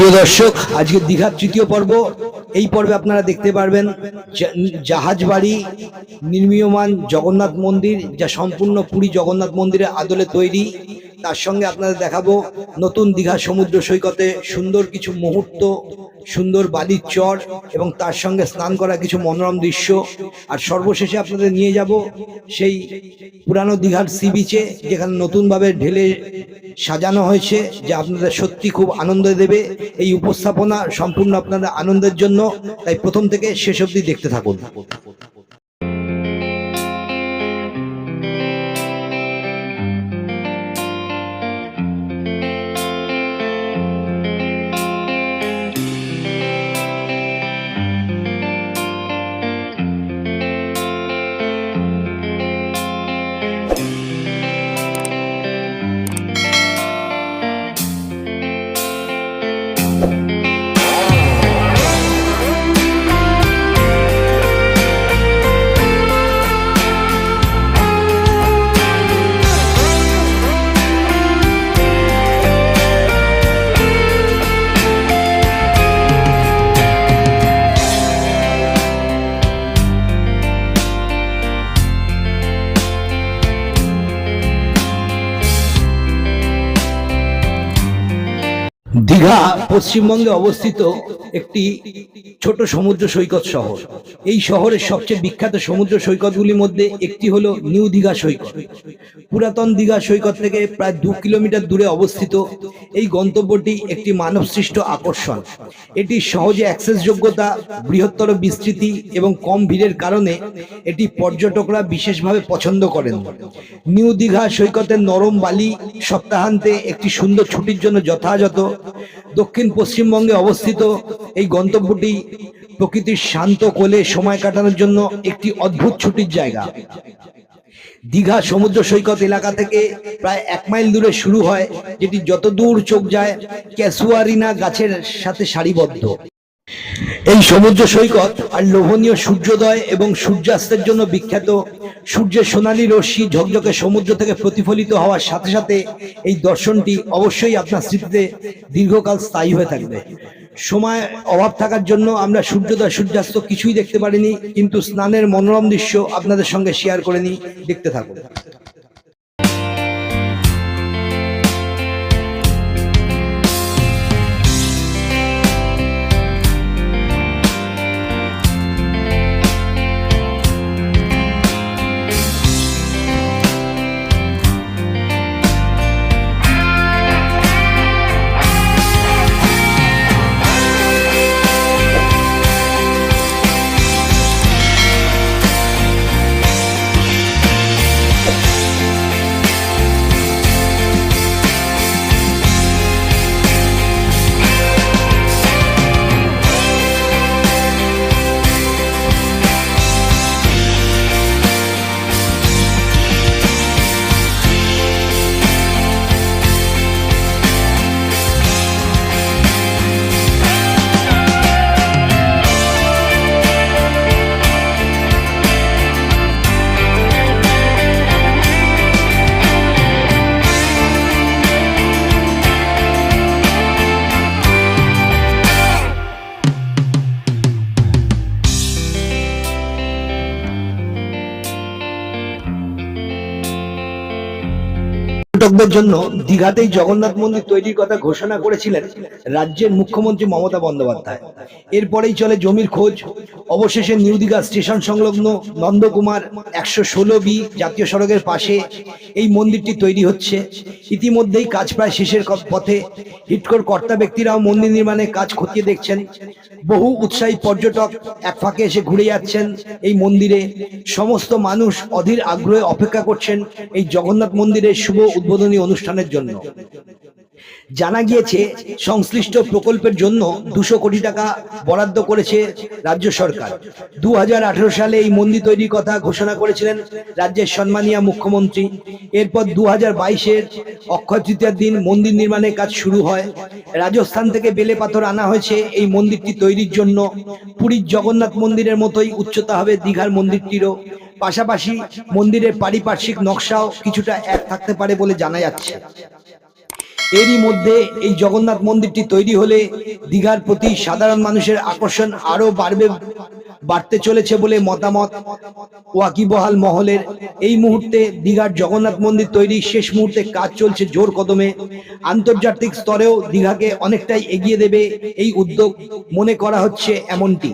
প্রিয় দর্শক, আজকে দীঘার তৃতীয় পর্ব। এই পর্বে আপনারা দেখতে পারবেন জাহাজবাড়ি জাহাজ বাড়ি, নির্মীয়মান জগন্নাথ মন্দির, যা সম্পূর্ণ পুরী জগন্নাথ মন্দিরের আদলে তৈরি। তার সঙ্গে আপনাদের দেখাবো নতুন দীঘা সমুদ্র সৈকতে সুন্দর কিছু মুহূর্ত, সুন্দর বালির চর এবং তার সঙ্গে স্নান করা কিছু মনোরম দৃশ্য। আর সর্বশেষে আপনাদের নিয়ে যাব সেই পুরানো দীঘার সি বিচে, যেখানে নতুনভাবে ঢেলে সাজানো হয়েছে, যা আপনাদের সত্যি খুব আনন্দ দেবে। এই উপস্থাপনা সম্পূর্ণ আপনাদের আনন্দের জন্য। তাই প্রথম থেকে শেষ অবধি দেখতে থাকুন। দীঘা পশ্চিমবঙ্গে অবস্থিত একটি ছোট সমুদ্র সৈকত শহর। এই শহরের সবচেয়ে বিখ্যাত সমুদ্র সৈকতগুলির মধ্যে একটি হলো নিউ দীঘা সৈকত। পুরাতন দীঘা সৈকত থেকে প্রায় দু কিলোমিটার দূরে অবস্থিত এই গন্তব্যটি একটি মানবসৃষ্ট আকর্ষণ। এটি সহজে অ্যাক্সেস যোগ্যতা, বৃহত্তর বিস্তৃতি এবং কম ভিড়ের কারণে এটি পর্যটকরা বিশেষভাবে পছন্দ করেন। নিউ দীঘা সৈকতের নরম বালি সপ্তাহান্তে একটি সুন্দর ছুটির জন্য যথাযথ। দক্ষিণ পশ্চিমবঙ্গে অবস্থিত এই গন্তব্যটি প্রকৃতির শান্ত কোলে সময় কাটানোর জন্য একটি অদ্ভুত ছুটির জায়গা। দীঘা সমুদ্র সৈকত এলাকা থেকে প্রায় এক মাইল দূরে শুরু হয়, যেটি যত দূর চোখ যায়, ক্যাসুয়ারিনা গাছের সাথে সারিবদ্ধ। এই সমুদ্র সৈকত আর লোভনীয় সূর্যোদয় এবং সূর্যাস্তের জন্য বিখ্যাত সূর্যের সোনালী রশ্মি ঝকঝকে সমুদ্র থেকে প্রতিফলিত হওয়ার সাথে সাথে এই দর্শনটি অবশ্যই আপনার স্মৃতিতে দীর্ঘকাল স্থায়ী হয়ে থাকবে। সময় অভাব থাকার জন্য আমরা সূর্যোদয়, সূর্যাস্ত কিছুই দেখতে পারিনি, কিন্তু স্নানের মনোরম দৃশ্য আপনাদের সঙ্গে শেয়ার করে নিই, দেখতে থাকুন। পর্যটকদের জন্য দীঘাতেই জগন্নাথ মন্দির তৈরির কথা ঘোষণা করেছিলেন রাজ্যের মুখ্যমন্ত্রী মমতা বন্দ্যোপাধ্যায়। এরপরেই চলে জমির খোঁজ। অবশেষে নিউ দীঘা স্টেশন সংলগ্ন নন্দকুমার একশো ষোলো বি জাতীয় সড়কের পাশে এই মন্দিরটি তৈরি হচ্ছে। ইতিমধ্যেই কাজ প্রায় শেষের পথে হিটকর কর্তা ব্যক্তিরাও মন্দির নির্মাণে কাজ খতিয়ে দেখছেন। বহু উৎসাহী পর্যটক এক ফাঁকে এসে ঘুরে যাচ্ছেন এই মন্দিরে। সমস্ত মানুষ অধীর আগ্রহে অপেক্ষা করছেন এই জগন্নাথ মন্দিরের শুভ উদ্বোধনী অনুষ্ঠানের জন্য। জানা গিয়েছে, সংশ্লিষ্ট প্রকল্পের জন্য দুশো কোটি টাকা বরাদ্দ করেছে রাজ্য সরকার। দু সালে এই মন্দির তৈরির কথা ঘোষণা করেছিলেন রাজ্যের সম্মানীয় মুখ্যমন্ত্রী। এরপর দু হাজার বাইশের অক্ষয় তৃতীয়ার দিন মন্দির নির্মাণের কাজ শুরু হয়। রাজস্থান থেকে বেলে পাথর আনা হয়েছে এই মন্দিরটি তৈরির জন্য। পুরীর জগন্নাথ মন্দিরের মতোই উচ্চতা হবে দীঘার মন্দিরটিরও। পাশাপাশি মন্দিরের পারিপার্শ্বিক নকশাও কিছুটা এক থাকতে পারে বলে জানা যাচ্ছে। এরই মধ্যে এই জগন্নাথ মন্দিরটি তৈরি হলে দীঘার প্রতি সাধারণ মানুষের আকর্ষণ আরও বাড়বে, বাড়তে চলেছে বলে মতামত ওয়াকিবহাল মহলের। এই মুহূর্তে দীঘার জগন্নাথ মন্দির তৈরি শেষ মুহূর্তে কাজ চলছে জোর কদমে। আন্তর্জাতিক স্তরেও দীঘাকে অনেকটাই এগিয়ে দেবে এই উদ্যোগ। মনে করা হচ্ছে এমনটি।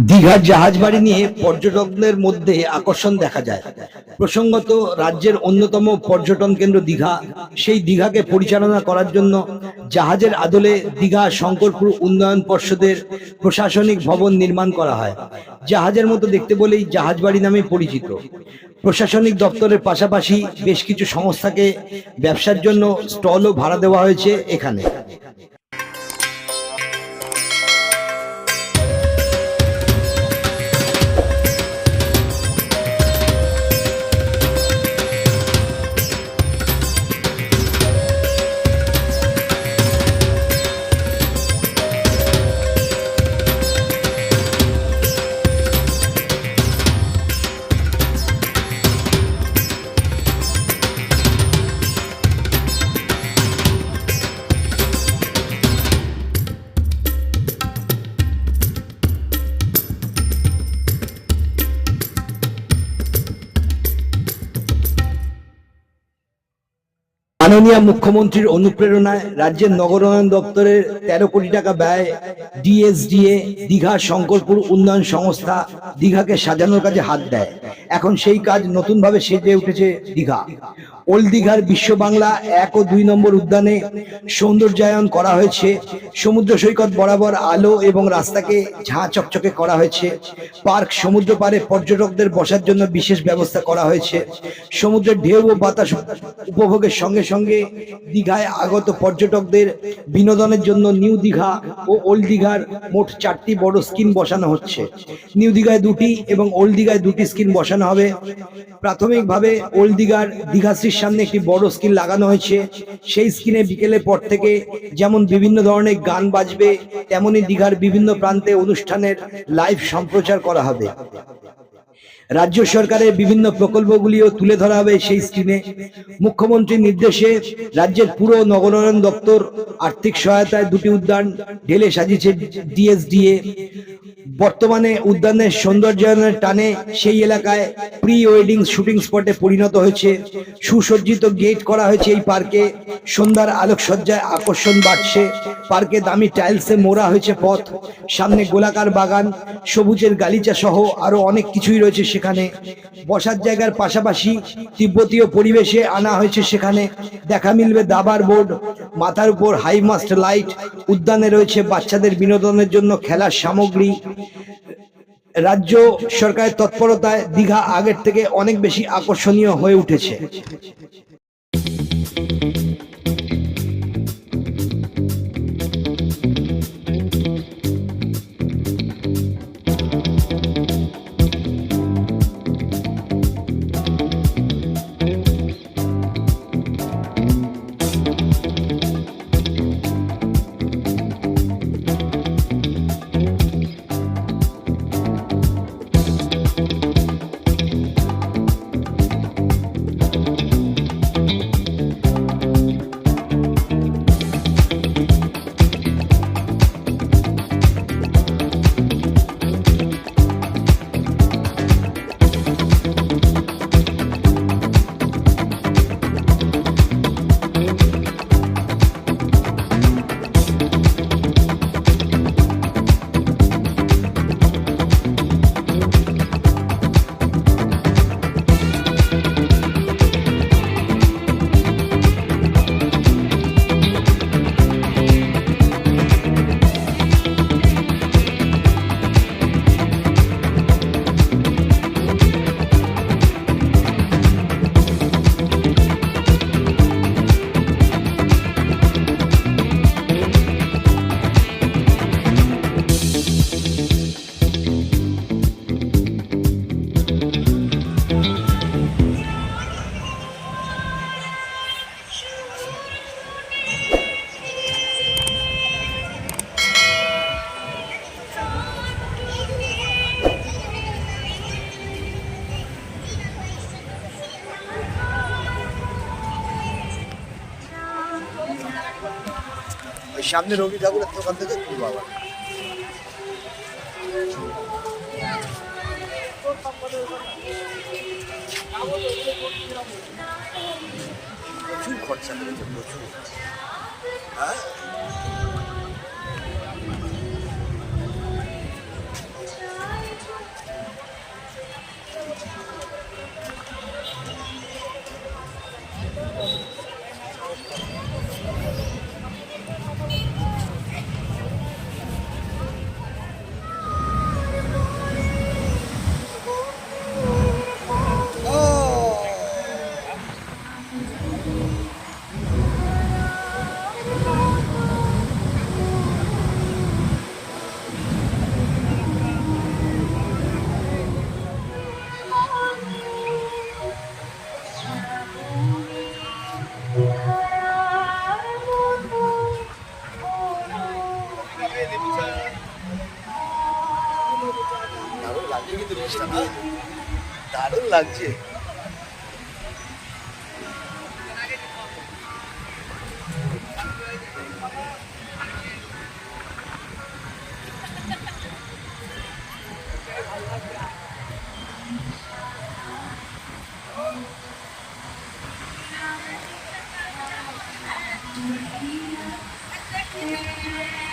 দীঘার জাহাজ বাড়ি নিয়ে পর্যটকদের মধ্যে আকর্ষণ দেখা যায়। প্রসঙ্গত, রাজ্যের অন্যতম পর্যটন কেন্দ্র দীঘা। সেই দীঘাকে পরিচালনা করার জন্য জাহাজের আদলে দীঘা শঙ্করপুর উন্নয়ন পর্ষদের প্রশাসনিক ভবন নির্মাণ করা হয়। জাহাজের মতো দেখতে বলেই জাহাজ বাড়ি নামে পরিচিত। প্রশাসনিক দপ্তরের পাশাপাশি বেশ কিছু সংস্থাকে ব্যবসার জন্য স্টলও ভাড়া দেওয়া হয়েছে এখানে। মাননীয় মুখ্যমন্ত্রীর অনুপ্রেরণায় রাজ্যের নগরায়ণ দপ্তরের তেরো কোটি টাকা ব্যয় ডিএসডিএ, দীঘা শঙ্করপুর উন্নয়ন সংস্থা দীঘাকে সাজানোর কাজে হাত দেয়। এখন সেই কাজ নতুনভাবে সেজে উঠেছে দীঘা। ওল্ড দীঘার বিশ্ব বাংলা এক ও দুই নম্বর উদ্যানে সৌন্দর্যায়ন করা হয়েছে। সমুদ্র সৈকত বরাবর আলো এবং রাস্তাকে ঝাঁ চকচকে করা হয়েছে। পার্ক সমুদ্র পারে পর্যটকদের বসার জন্য বিশেষ ব্যবস্থা করা হয়েছে। সমুদ্রের ঢেউ ও বাতাস উপভোগের সঙ্গে সঙ্গে দীঘায় আগত পর্যটকদের বিনোদনের জন্য নিউ দীঘা ও ওল্ড দীঘার মোট চারটি বড় স্কিন বসানো হচ্ছে। নিউ দীঘায় দুটি এবং ওল্ড দীঘায় দুটি স্কিন বসানো হবে। প্রাথমিকভাবে ওল্ড দীঘার দীঘাশ্রীর সামনে একটি বড় স্ক্রিন লাগানো হয়েছে। সেই স্ক্রিনে বিকেলের পর থেকে যেমন বিভিন্ন ধরনের গান বাজবে তেমনই দীঘার বিভিন্ন প্রান্তে অনুষ্ঠানের লাইভ সম্প্রচার করা হবে। রাজ্য সরকারের বিভিন্ন প্রকল্পগুলিও তুলে ধরা হবে সেই স্ক্রিনে। মুখ্যমন্ত্রীর নির্দেশে রাজ্যের পুরো নগরায়ণ দপ্তর আর্থিক সহায়তায় দুটি উদ্যান, ঢেলে সাজিয়েছে ডিএসডিএ। বর্তমানে উদ্যানের সৌন্দর্যায়নের টানে সেই এলাকায় প্রি ওয়েডিং শুটিং স্পটে পরিণত হয়েছে। সুসজ্জিত গেট করা হয়েছে এই পার্কে। সন্ধ্যার আলোকসজ্জায় আকর্ষণ বাড়ছে। পার্কে দামি টাইলসে মোড়া হয়েছে পথ। সামনে গোলাকার বাগান, সবুজের গালিচা সহ আরও অনেক কিছুই রয়েছে সেখানে। বসার জায়গার পাশাপাশি তিব্বতীয় পরিবেশে আনা হয়েছে সেখানে। দেখা মিলবে দাবার বোর্ড, মাথার উপর হাই মাস্ট লাইট, উদ্যানে রয়েছে বাচ্চাদের বিনোদনের জন্য খেলার সামগ্রী। রাজ্য সরকারের তৎপরতায় দীঘা আগের থেকে অনেক বেশি আকর্ষণীয় হয়ে উঠেছে। সামনে রবি ঠাকুরের দোকান থেকে খুব আবার। প্রচুর খরচা করেছে প্রচুর। হ্যাঁ? দারুণ লাগছে কিন্তু জিনিসটা না দারুণ লাগছে আহা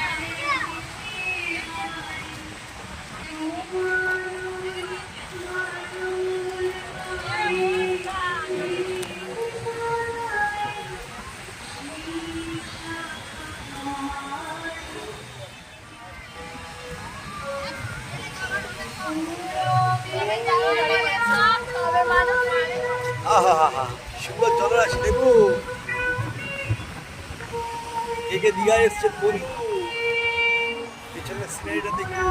সুন্দর জলরাশি দেখো। কে কে দীঘায় এসছে বন্ধু পেছনের সিনারিটা দেখো।